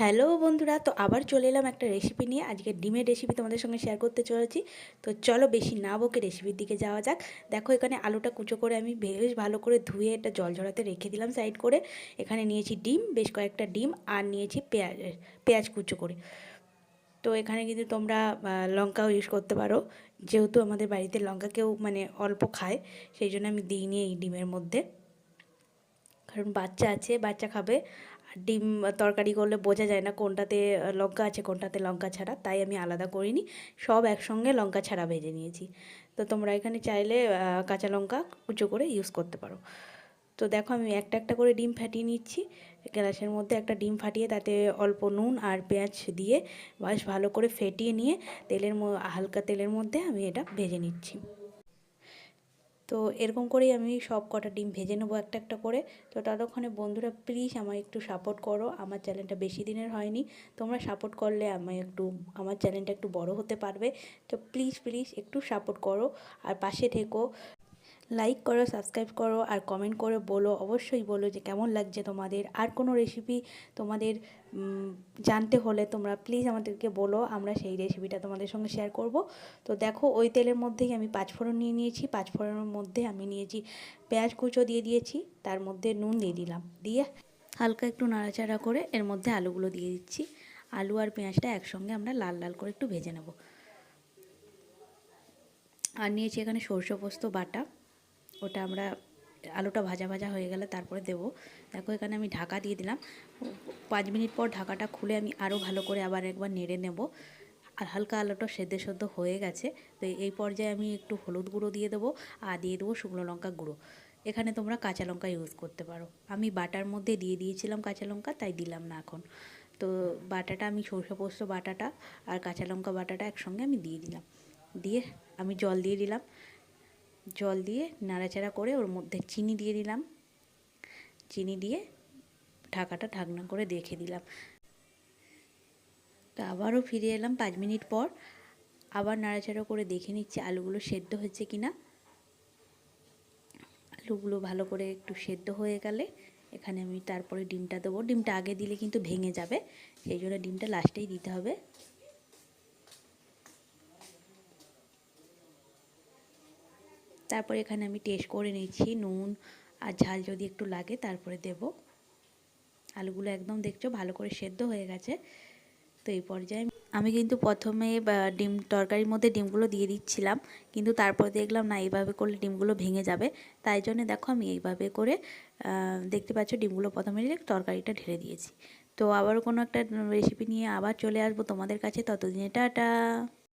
Hello বন্ধুরা, তো আবার চলে এলাম একটা রেসিপি নিয়ে। আজকে ডিমের রেসিপি তোমাদের সঙ্গে শেয়ার করতে চলেছি। তো চলো বেশি না বকে রেসিপির দিকে যাওয়া যাক। দেখো এখানে আলুটা কুচো করে আমি বেশ ভালো করে ধুয়ে এটা জল ঝরাতে রেখে দিলাম সাইড করে। এখানে নিয়েছি ডিম, বেশ কয়েকটা ডিম আর নিয়েছি পেঁয়াজ পেঁয়াজ কুচো করে। তো এখানে কিন্তু তোমরা লঙ্কাও ইউজ করতে পারো। যেহেতু আমাদের বাড়িতে লঙ্কা কেউ মানে অল্প খায়, সেই জন্য আমি দিইনি এই ডিমের মধ্যে। কারণ বাচ্চা আছে, বাচ্চা খাবে। আর ডিম তরকারি করলে বোঝা যায় না কোনটাতে লঙ্কা আছে, কোনটাতে লঙ্কা ছাড়া। তাই আমি আলাদা করিনি। সব একসঙ্গে লঙ্কা ছাড়া ভেজে নিয়েছি। তো তোমরা এখানে চাইলে কাঁচা লঙ্কা কুচো করে ইউজ করতে পারো। তো দেখো আমি একটা একটা করে ডিম ফাটিয়ে নিচ্ছি। গ্যাসের মধ্যে একটা ডিম ফাটিয়ে তাতে অল্প নুন আর পেঁয়াজ দিয়ে বেশ ভালো করে ফেটিয়ে নিয়ে তেলের হালকা তেলের মধ্যে আমি এটা ভেজে নিচ্ছি। তো এরকম করেই আমি সব কটা ডিম ভেজে নেব একটা একটা করে। তো ততক্ষণে বন্ধুরা প্লিজ আমায় একটু সাপোর্ট করো। আমার চ্যানেলটা বেশি দিনের হয়নি। তোমরা সাপোর্ট করলে আমি একটু, আমার চ্যানেলটা একটু বড় হতে পারবে। তো প্লিজ প্লিজ একটু সাপোর্ট করো। আর পাশে থেকো। লাইক করো সাবস্ক্রাইব করো আর কমেন্ট করে বলো, অবশ্যই বলো যে কেমন লাগছে তোমাদের। আর কোনো রেসিপি তোমাদের জানতে হলে তোমরা প্লিজ আমাদেরকে বলো, আমরা সেই রেসিপিটা তোমাদের সঙ্গে শেয়ার করব। তো দেখো, ওই তেলের মধ্যেই আমি পাঁচফোড়ন নিয়ে নিয়েছি। পাঁচফোড়নের মধ্যে আমি নিয়েছি পেঁয়াজ কুচো দিয়ে দিয়েছি, তার মধ্যে নুন দিয়ে দিলাম। দিয়ে হালকা একটু নাড়াচাড়া করে এর মধ্যে আলুগুলো দিয়ে দিচ্ছি। আলু আর পেঁয়াজটা একসঙ্গে আমরা লাল লাল করে একটু ভেজে নেব। আর নিয়েছি এখানে সরষে পোস্ত বাটা। ওটা আমরা আলুটা ভাজা ভাজা হয়ে গেলে তারপরে দেবো। দেখো এখানে আমি ঢাকা দিয়ে দিলাম। পাঁচ মিনিট পর ঢাকাটা খুলে আমি আরও ভালো করে আবার একবার নেড়ে নেব। আর হালকা আলুটা সেদ্ধ সেদ্ধ হয়ে গেছে। তো এই পর্যায়ে আমি একটু হলুদ গুঁড়ো দিয়ে দেবো আর দিয়ে দেবো শুকনো লঙ্কা গুঁড়ো। এখানে তোমরা কাঁচা লঙ্কা ইউজ করতে পারো। আমি বাটার মধ্যে দিয়ে দিয়েছিলাম কাঁচা লঙ্কা, তাই দিলাম না এখন। তো বাটাটা আমি সরষে পোস্ত বাটাটা আর কাঁচা লঙ্কা বাটাটা একসঙ্গে আমি দিয়ে দিলাম। দিয়ে আমি জল দিয়ে দিলাম। জল দিয়ে নাড়াচাড়া করে ওর মধ্যে চিনি দিয়ে দিলাম। চিনি দিয়ে ঢাকাটা ঢাকনা করে দেখে দিলাম। তো আবারও ফিরে এলাম পাঁচ মিনিট পর। আবার নাড়াচাড়া করে দেখে নিচ্ছি আলুগুলো সেদ্ধ হয়েছে কি না আলুগুলো ভালো করে একটু সেদ্ধ হয়ে গেলে এখানে আমি তারপরে ডিমটা দেবো। ডিমটা আগে দিলে কিন্তু ভেঙে যাবে, সেই জন্য ডিমটা লাস্টেই দিতে হবে। তারপর এখানে আমি টেস্ট করে নিচ্ছি, নুন আর ঝাল যদি একটু লাগে তারপরে দেব। আলুগুলো একদম দেখছ ভালো করে সেদ্ধ হয়ে গেছে। তো এই পর্যায়ে আমি কিন্তু প্রথমে ডিম তরকারির মধ্যে ডিমগুলো দিয়ে দিচ্ছিলাম, কিন্তু তারপর দেখলাম না এইভাবে করলে ডিমগুলো ভেঙে যাবে। তাই জন্য দেখো আমি এইভাবে করে দেখতে পাচ্ছ ডিমগুলো প্রথমে তরকারিটা ঢেলে দিয়েছি। তো আবার কোনো একটা রেসিপি নিয়ে আবার চলে আসব তোমাদের কাছে। ততদিনে টাটা!